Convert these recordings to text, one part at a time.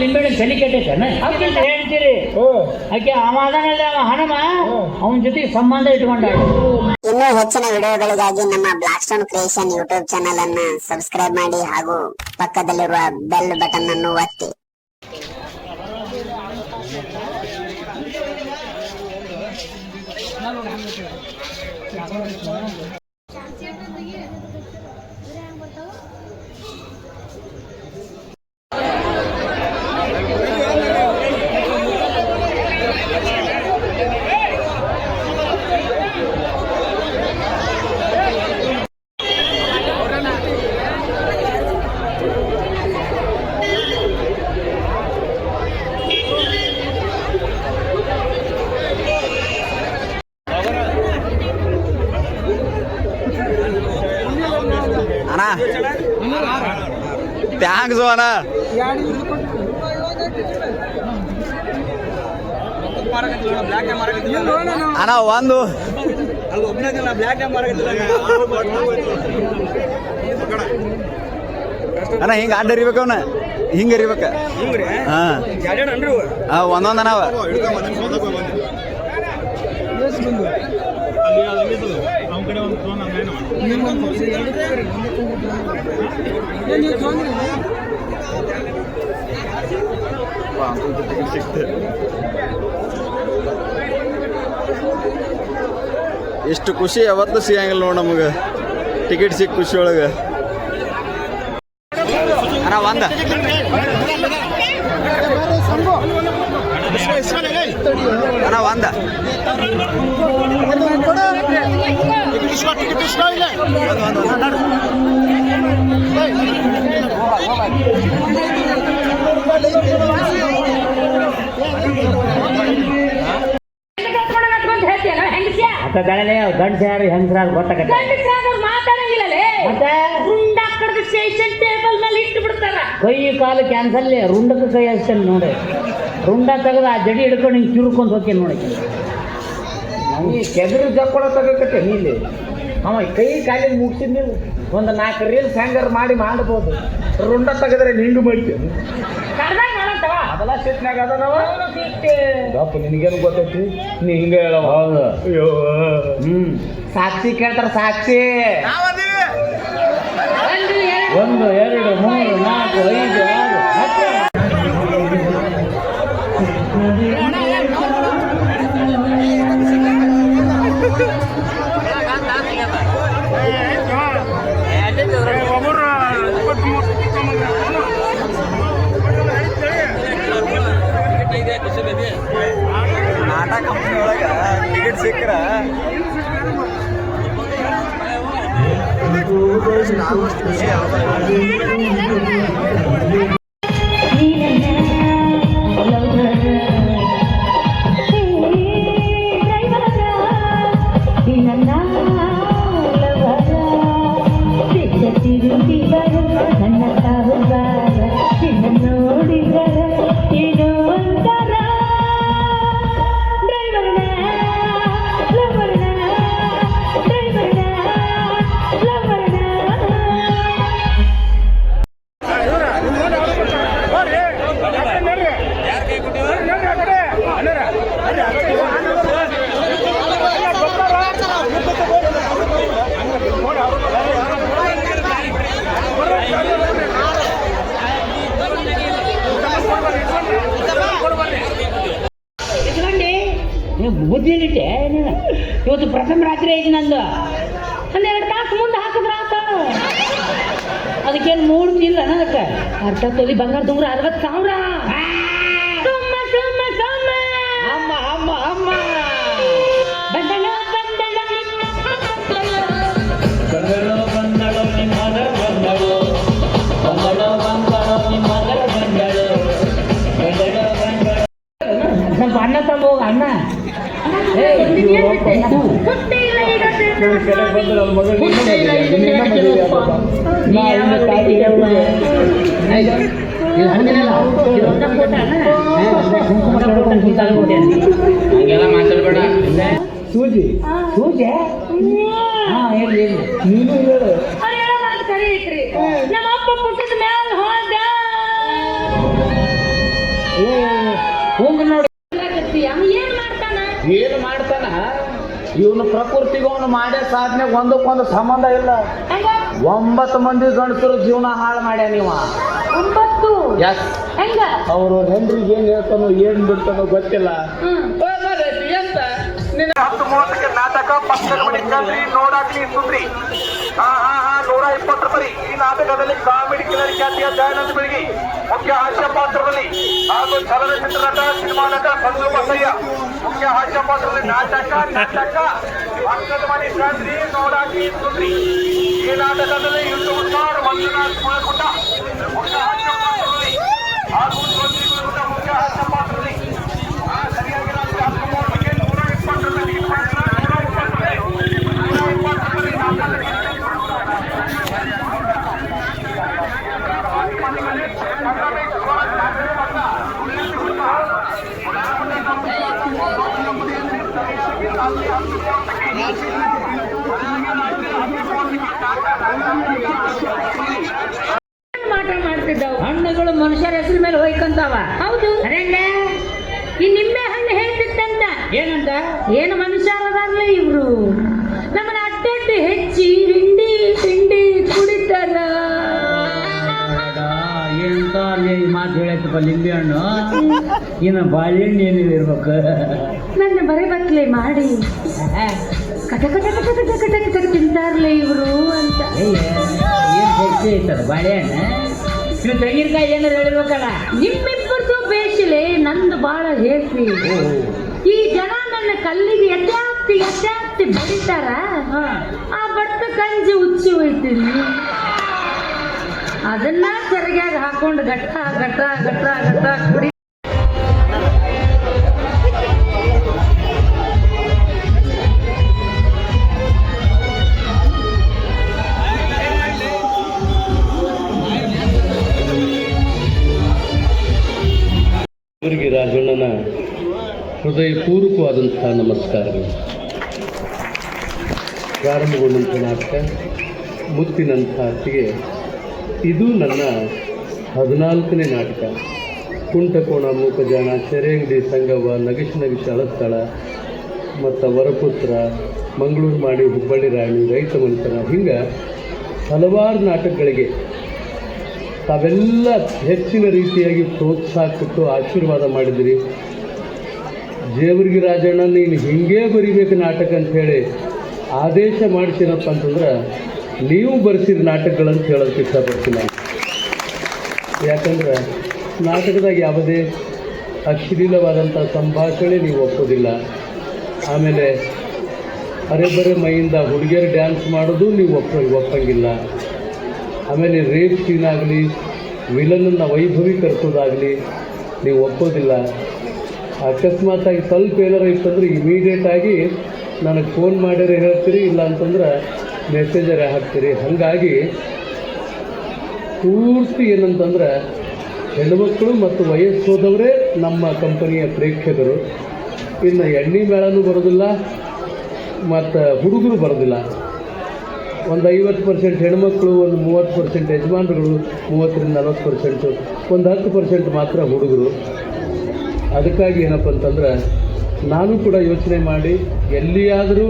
ಲಿಂಬೆಹಣ್ಣು ತಲೆ ಕೆಟ್ಟೈತೇನ ಹೇಳ್ತೀರಿ? ಆಕೆ ಅವ ಅದನಲ್ಲ ಅವ ಹಣಮ? ಅವನ ಜೊತೆಗೆ ಸಂಬಂಧ ಇಟ್ಕೊಂಡ ಇನ್ನೂ ಹೆಚ್ಚಿನ ವಿಡಿಯೋಗಳಿಗಾಗಿ ನಮ್ಮ black stone creation YouTube channel ಅನ್ನ ಸಬ್ಸ್ಕ್ರೈಬ್ ಮಾಡಿ ಹಾಗೂ ಪಕ್ಕದಲ್ಲಿರುವ ಬೆಲ್ ಬಟನ್ ಅನ್ನು ಒತ್ತಿ ಅಣ್ಣ ಥ್ಯಾಂಕ್ಸು ಅಣ್ಣ ಅಣ್ಣ, ಒಂದು. ಅಣ್ಣ, ಹಿಂಗೆ ಅಡ್ಡ ಇರ್ಬೇಕು ಅವನ. ಹಿಂಗೆ ಇರ್ಬೇಕ. ಹಾ. ಒಂದೊಂದ್ ಅಣ್ಣ ಅವ. ಎಷ್ಟು ಖುಷಿ ಯಾವತ್ತೂ ಸಿಗಂಗಿಲ್ಲ ನೋಡಿ ನಮಗೆ. ಟಿಕೆಟ್ ಸಿಕ್ಕ ಖುಷಿ ಒಳಗೆ. ಅಣ್ಣ ಒಂದ. ಅಣ್ಣ ಒಂದ. ಮತ್ತೆ? ಸ್ಟೇಷನ್ ಟೇಬಲ್ ಮೇಲೆ ಇಟ್ಟು ಬಿಡ್ತಾರ. ಕೈ ಕಾಲು ಕ್ಯಾನ್ಸಲ್ ರುಂಡಕ್ಕೆ ಕೈ ಅಷ್ಟೇ ನೋಡಿ. ರುಂಡ ತೆಗೆದು ಆ ಜಡಿ ಹಿಡ್ಕೊಂಡು ಹಿಂಗೆ ಚುರುಕೊಂಡು ಹೋಗ್ತೀನಿ ನೋಡಿ. ಈ ಕೆದರು ಜಕ್ಕೊಳ ತಗೋಕತ್ತೆ ನೀಲಿ. ಅವ ಕೈ ಕಾಲಿಗೆ ಮುಗಿಸಿದ ನೀವು ಒಂದು ನಾಲ್ಕು ರೀಲ್ಸ್ ಹ್ಯಾಂಗರ್ ಮಾಡಿ ಮಾಡ್ಬೋದು. ರುಂಡ ತೆಗೆದ್ರೆ ನಿಂಡು ಮಾಡ್ತೀವಿ ಅದೆಲ್ಲ ಸಿಟ್ನಾಗ ಅದನವ? ಗಪ್ಪ ನಿನಗೇನು ಗೊತ್ತೈತಿ? ನೀ ಹಿಂಗ ಹೇಳವ ಅಯ್ಯೋ. ಹ್ಮ್. ಸಾಕ್ಷಿ ಕೇಳ್ತಾರ ಸಾಕ್ಷಿ. ಒಂದು ಎರಡು ಮೂರು. ಸಿಕ್ಕ್ರ ನನ್ನ ನೀವು ಬುದ್ಧಿಲಿಟ್ಟೆ ನೀನು ಇವತ್ತು ಪ್ರಥಮ ರಾತ್ರಿ ಐತಿ ನಂದು. ಹನ್ನೆರಡು ತಾಸು ಮುಂದೆ ಹಾಕಿದ್ರ ಆತ. ಅದಕ್ಕೇನು ಮೂಡ್ತಿಲ್ಲ ಅದಕ್ಕೆ ಅರ್ಧ ತೊಲಿ ಬಂಗಾರ ದುಂಗ್ರ ಅರವತ್ತು ಸಾವಿರ. ಹಂಗೆಲ್ಲ ಮಾತಾಡ್ಬೇಡ ಸೂಜಿ? ಹಾ ಹೇಳಿ ಹೇಳಿ. ನೀನು ಹೇಳು. ಇವನು ಮಾಡ್ಯ ಸಾಧನೆ ಒಂದಕ್ಕೊಂದು ಸಂಬಂಧ ಇಲ್ಲ. ಒಂಬತ್ತು ಮಂದಿ ಗಂಡಸರು ಜೀವನ ಹಾಳು ಮಾಡ್ಯ ನೀವ? ಒಂಬತ್ತು? ಎಸ್ ಹೆಂಗ? ಅವರು ಹೆಂಡ್ರಿಗೆ ಏನ್ ಹೇಳ್ತಾನೋ ಏನ್ ಬಿಡ್ತಾನೋ ಗೊತ್ತಿಲ್ಲ. ಹತ್ತು ಮೂವತ್ತಕ್ಕೆ ನಾಟಕ ಪಕ್ಕದ ಮನೆ ಕಲ್ರಿ ನೋಡಾಕ್ಲಿ ಸುಂದ್ರಿ ಹಾ ಹಾ ಹಾ ನೂರ ಇಪ್ಪತ್ತು ರೂಪಾಯಿ. ಈ ನಾಟಕದಲ್ಲಿ ಕಾಮಿಡಿ ಕಿಲರ್ ಖ್ಯಾತಿಯ ದಯಾನಂದ ಬೆಳಗಿ ಮುಖ್ಯ ಹಾಸ್ಯ ಪಾತ್ರದಲ್ಲಿ ಹಾಗೂ ಚಲನಚಿತ್ರ ನಟ ಸಿನಿಮಾ ನಟ ಸಂದು ಬಸಯ್ಯ ಮುಖ್ಯ ಹಾಸ್ಯ ಪಾತ್ರದಲ್ಲಿ ನಾಟಕ ನಾಟಕ ಪಕ್ಕದ ಮನೆ ಕಲ್ರಿ ನೋಡಾಕ್ಲಿ ಸುಂದ್ರಿ ಈ ನಾಟಕದಲ್ಲಿ ಯುದ್ಧ ಕುಮಾರ್ ಮಂಜುನಾಥ್ ಕುಲಕುಟ ಮುಖ್ಯ ಹಾಸ್ಯ ಪಾತ್ರದಲ್ಲಿ ಹಾಗೂ ಜ್ಯೋತಿ ಗುರುಟ ಮುಖ್ಯ ಹಾಸ್ಯ ಪಾತ್ರದಲ್ಲಿ ಆ ಸರಿಯಾಗಿ ರಾತ್ರಿ ಹತ್ತು ಮೂವತ್ತಕ್ಕೆ ನೂರ ಇಪ್ಪತ್ತರಲ್ಲಿ ನೂರ ಇಪ್ಪತ್ತರಲ್ಲಿ ನೂರ ಇಪ್ಪತ್ತರಲ್ಲಿ ನಾಟಕದಲ್ಲಿ ಏನ್ ಮಾಟ ಮಾಡ್ತಿದ್ದವು ಹಣ್ಣುಗಳು ಮನುಷ್ಯರ ಹೆಸರು ಮೇಲೆ ಹೋಯ್ಕಂತಾವ. ಹೌದು. ಈ ನಿಂಬೆ ಹಣ್ಣು ಹೇಳ್ತಿತ್ತಂತ ಏನಂತ? ಏನು ಮನುಷ್ಯರದಾರ್ಲ ಇವ್ರು. ನಮ್ಮನ್ನ ಅಡ್ಡಡ್ಡಿ ಹೆಚ್ಚಿ ಹಿಂಡಿ ಅಲ್ಲಿ ಮಾತು ಹೇಳತ್ತಪ್ಪ ಲಿಂಬೆ ಹಣ್ಣು. ಇನ್ನು ಬಾಳೆಹಣ್ಣು ಏನಿದೆ ಇರ್ಬೇಕು? ನನ್ನ ಬರೆ ಬತ್ಲೆ ಮಾಡಿ. ಕಟ ಕಟ ಕಟ ಕಟ ಕಟ ಕಟ ತಿಂತಾರಲ್ಲ ಇವರು ಅಂತ. ಏನು ಶಕ್ತಿ ಐತದ ಬಾಳೆಹಣ್ಣು ಇನ್ನು ತೆಂಗಿನಕಾಯಿ ಏನಾರು ಹೇಳಿರ್ಬೇಕಲ್ಲ? ನಿಮ್ಮಿಬ್ಬರದು ಬೇಸಿಲೆ ನಂದು ಬಾಳ ಹೇಸಿ ಈ ಜನ ನನ್ನ ಕಲ್ಲಿಗೆ ಎತ್ತಾಕ್ತಿ ಎತ್ತಾಕ್ತಿ ಬಡಿತಾರ. ಆ ಬಡ್ತ ಕಂಜಿ ಉಚ್ಚಿ ಹೋಯ್ತೀನಿ. ಅದನ್ನ ಸರಿಯಾಗಿ ಹಾಕೊಂಡು ಘಟ್ಟ ಘಟ್ಟ ಘಟ್ಟ ಘಟ್ಟ ಕುಡಿ. ರಾಜಣ್ಣನ ಹೃದಯಪೂರ್ವಕವಾದಂಥ ನಮಸ್ಕಾರಗಳು. ಪ್ರಾರಂಭಗೊಂಡಂಥ ನಾಟಕ ಮುತ್ತಿನಂಥ ಅತ್ತಿಗೆ ಇದು ನನ್ನ ಹದಿನಾಲ್ಕನೇ ನಾಟಕ. ಕುಂಟಕೋಣ ಮೂಕಜಾಣ ಸೆರೆಂಗಡಿ ಸಂಗವ್ವ ನಗಿಶ್ ನಗಿಶ್ ಅಳಸ್ಥಳ ಮತ್ತು ವರಪುತ್ರ, ಮಂಗಳೂರು ಮಾಡಿ ಹುಬ್ಬಳ್ಳಿ ರಾಣಿ, ರೈತ ಮಂತರ ಹಿಂಗೆ ಹಲವಾರು ನಾಟಕಗಳಿಗೆ ತಾವೆಲ್ಲ ಹೆಚ್ಚಿನ ರೀತಿಯಾಗಿ ಪ್ರೋತ್ಸಾಹ ಕೊಟ್ಟು ಆಶೀರ್ವಾದ ಮಾಡಿದಿರಿ. ಜೇವರ್ಗಿ ರಾಜಣ್ಣ, ನೀನು ಹಿಂಗೇ ಬರಿಬೇಕು ನಾಟಕ ಅಂತ ಹೇಳಿ ಆದೇಶ ಮಾಡಿಸಿನಪ್ಪ ಅಂತಂದ್ರೆ ನೀವು ಬರೆಸಿದ ನಾಟಕಗಳಂತ ಹೇಳೋದಕ್ಕೆ ಇಷ್ಟಪಡ್ತೀನಿ ಯಾಕಂದ್ರೆ ನಾಟಕದಾಗ ಯಾವುದೇ ಅಶ್ಲೀಲವಾದಂಥ ಸಂಭಾಷಣೆ ನೀವು ಒಪ್ಪೋದಿಲ್ಲ. ಆಮೇಲೆ ಅರೆಬರೆ ಮೈಯಿಂದ ಹುಡುಗಿಯರು ಡ್ಯಾನ್ಸ್ ಮಾಡೋದು ನೀವು ಒಪ್ಪ, ಒಪ್ಪಂಗಿಲ್ಲ. ಆಮೇಲೆ ರೇಪ್ ಸೀನ್ ಆಗಲಿ ವಿಲನನ್ನು ವೈಭವೀಕರಿಸೋದಾಗಲಿ ನೀವು ಒಪ್ಪೋದಿಲ್ಲ. ಅಕಸ್ಮಾತಾಗಿ ಸ್ವಲ್ಪ ಏನಾರು ಇತ್ತಂದ್ರೆ ಇಮಿಡಿಯೇಟಾಗಿ ನನಗೆ ಫೋನ್ ಮಾಡಿದ್ರೆ ಹೇಳ್ತೀರಿ, ಇಲ್ಲ ಅಂತಂದ್ರೆ ಮೆಸೇಜರೇ ಹಾಕ್ತೀರಿ. ಹಾಗಾಗಿ ಪೂರ್ತಿ ಏನಂತಂದ್ರೆ ಹೆಣ್ಮಕ್ಳು ಮತ್ತು ವಯಸ್ಸೋದವರೇ ನಮ್ಮ ಕಂಪನಿಯ ಪ್ರೇಕ್ಷಕರು. ಇನ್ನು ಎಣ್ಣೆ ಮೇಳನೂ ಬರೋದಿಲ್ಲ, ಮತ್ತು ಹುಡುಗರು ಬರೋದಿಲ್ಲ. ಒಂದು ಐವತ್ತು ಪರ್ಸೆಂಟ್ ಹೆಣ್ಮಕ್ಳು, ಒಂದು ಮೂವತ್ತು ಪರ್ಸೆಂಟ್ ಯಜಮಾನರುಗಳು, ಮೂವತ್ತರಿಂದ ನಲವತ್ತು ಪರ್ಸೆಂಟು, ಒಂದು ಹತ್ತು ಪರ್ಸೆಂಟ್ ಮಾತ್ರ ಹುಡುಗರು. ಅದಕ್ಕಾಗಿ ಏನಪ್ಪ ಅಂತಂದ್ರೆ, ನಾನು ಕೂಡ ಯೋಚನೆ ಮಾಡಿ, ಎಲ್ಲಿಯಾದರೂ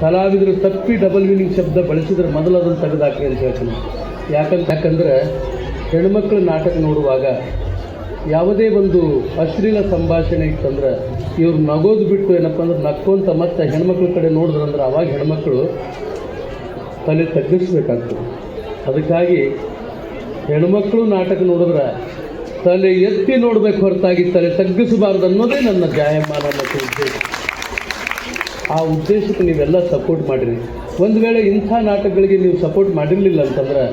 ಕಲಾವಿದರು ತಪ್ಪಿ ಡಬಲ್ ಮೀನಿಂಗ್ ಶಬ್ದ ಬಳಸಿದ್ರೆ ಮೊದಲು ಅದನ್ನು ತೆಗೆದಾಕಿ ಅಂತ ಹೇಳ್ತೀನಿ. ಯಾಕಂತ ಯಾಕಂದ್ರೆ ಹೆಣ್ಮಕ್ಳು ನಾಟಕ ನೋಡುವಾಗ ಯಾವುದೇ ಒಂದು ಅಶ್ಲೀಲ ಸಂಭಾಷಣೆ ಇತ್ತಂದ್ರೆ ಇವ್ರು ನಗೋದು ಬಿಟ್ಟು ಏನಪ್ಪ ಅಂದ್ರೆ ನಕ್ಕೊಂತ ಮತ್ತೆ ಹೆಣ್ಮಕ್ಳ ಕಡೆ ನೋಡಿದ್ರಂದ್ರೆ ಅವಾಗ ಹೆಣ್ಮಕ್ಳು ತಲೆ ತಗ್ಗಿಸ್ಬೇಕಾಗ್ತದೆ. ಅದಕ್ಕಾಗಿ ಹೆಣ್ಮಕ್ಳು ನಾಟಕ ನೋಡಿದ್ರೆ ತಲೆ ಎತ್ತಿ ನೋಡ್ಬೇಕು ಹೊರತಾಗಿ ತಲೆ ತಗ್ಗಿಸಬಾರ್ದು ಅನ್ನೋದೇ ನನ್ನ ಜಾಯಮಾನ ಮತ್ತು ಆ ಉದ್ದೇಶಕ್ಕೆ ನೀವೆಲ್ಲ ಸಪೋರ್ಟ್ ಮಾಡಿರಿ. ಒಂದು ವೇಳೆ ಇಂಥ ನಾಟಕಗಳಿಗೆ ನೀವು ಸಪೋರ್ಟ್ ಮಾಡಿರಲಿಲ್ಲ ಅಂತಂದ್ರೆ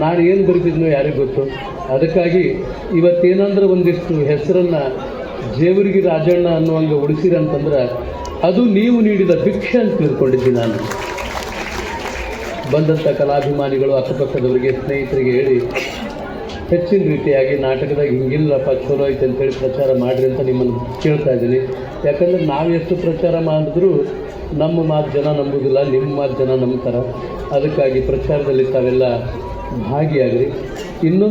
ನಾನು ಏನು ಬರೀತಿದ್ನೋ ಯಾರಿಗೆ ಗೊತ್ತು? ಅದಕ್ಕಾಗಿ ಇವತ್ತೇನಂದ್ರೆ ಒಂದಿಷ್ಟು ಹೆಸರನ್ನು ಜೇವರಿಗಿ ರಾಜಣ್ಣ ಅನ್ನುವಂಗೆ ಉಳಿಸಿರಂತಂದ್ರೆ ಅದು ನೀವು ನೀಡಿದ ಭಿಕ್ಷೆ ಅಂತ ತಿಳ್ಕೊಂಡಿದ್ದೀನಿ ನಾನು. ಬಂದಂಥ ಕಲಾಭಿಮಾನಿಗಳು ಅಕ್ಕಪಕ್ಕದವರಿಗೆ ಸ್ನೇಹಿತರಿಗೆ ಹೇಳಿ ಹೆಚ್ಚಿನ ರೀತಿಯಾಗಿ ನಾಟಕದಾಗ ಹಿಂಗಿಲ್ಲಪ್ಪ, ಚಲೋ ಐತೆ ಅಂತೇಳಿ ಪ್ರಚಾರ ಮಾಡಿರಿ ಅಂತ ನಿಮ್ಮನ್ನು ಕೇಳ್ತಾ ಇದ್ದೀನಿ. ಯಾಕಂದ್ರೆ ನಾವು ಎಷ್ಟು ಪ್ರಚಾರ ಮಾಡಿದ್ರೂ ನಮ್ಮ ಮಾತು ಜನ ನಂಬೋದಿಲ್ಲ, ನಿಮ್ಮ ಮಾತು ಜನ ನಂಬ್ತಾರೆ. ಅದಕ್ಕಾಗಿ ಪ್ರಚಾರದಲ್ಲಿ ತಾವೆಲ್ಲ ಭಾಗಿಯಾಗ್ರಿ. ಇನ್ನೊಂದು